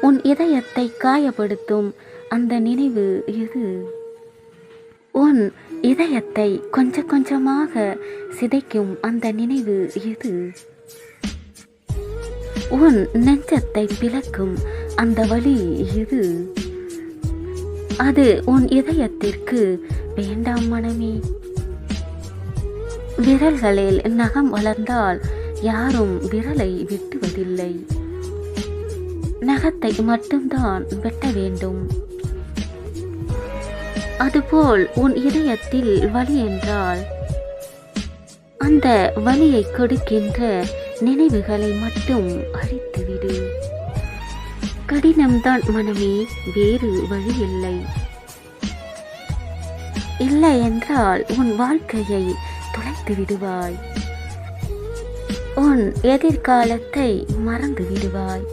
உன் இதயத்தை காயப்படுத்தும் அந்த நினைவு எது? உன் இதயத்தை கொஞ்சம் கொஞ்சமாக சிதைக்கும் அந்த நினைவு எது? உன் நெஞ்சத்தை பிளக்கும் அந்த வழி எது? அது உன் இதயத்திற்கு வேண்டாம் மனமே. விரல்களில் நகம் வளர்ந்தால் யாரும் விரலை விட்டுவதில்லை. நகத்தை மட்டும்தான் வெட்ட வேண்டும். அதுபோல் உன் இதயத்தில் வலி என்றால் அந்த வலியை கொடுக்கின்ற நினைவுகளை மட்டும் அழித்துவிடு. கடினம்தான் மனமே வேறு வழி இல்லை இல்லை என்றால் உன் வாழ்க்கையை தொலைத்து விடுவாய். உன் எதிர்காலத்தை மறந்து விடுவாய்.